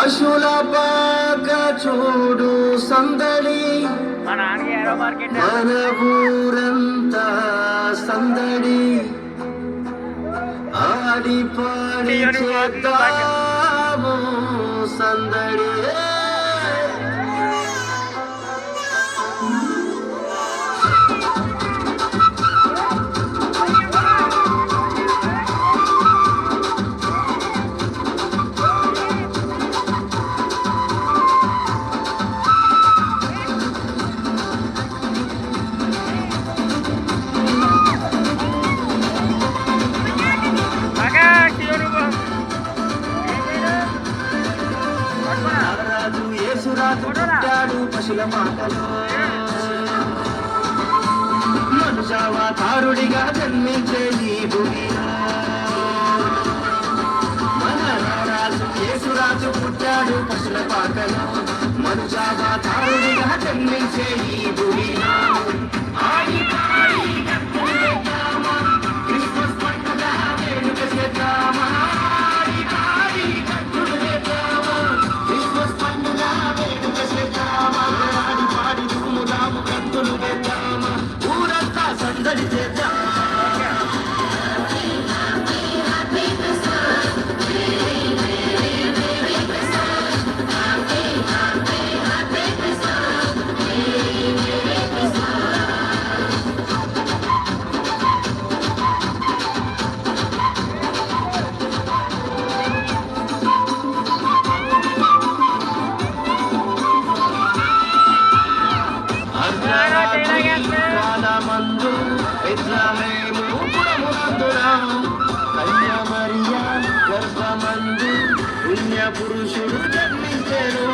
ఆశుల పాక చూడు సందడి మన ఊరంతా సందడి ఆడి పాడి చేద్దాము సందడి రాజు పుట్టాడు పశుల మాటలో. మనుషావతారుడిగా జన్మించే ఈ భూమిలో. మన రారాజు యేసురాజు పుట్టాడు పశుల పాకలో మనుషావతారుడిగా జన్మించే ఈ భూమి ఊరంతా మందు పుణ్య పురుషుడు జన్మించెను.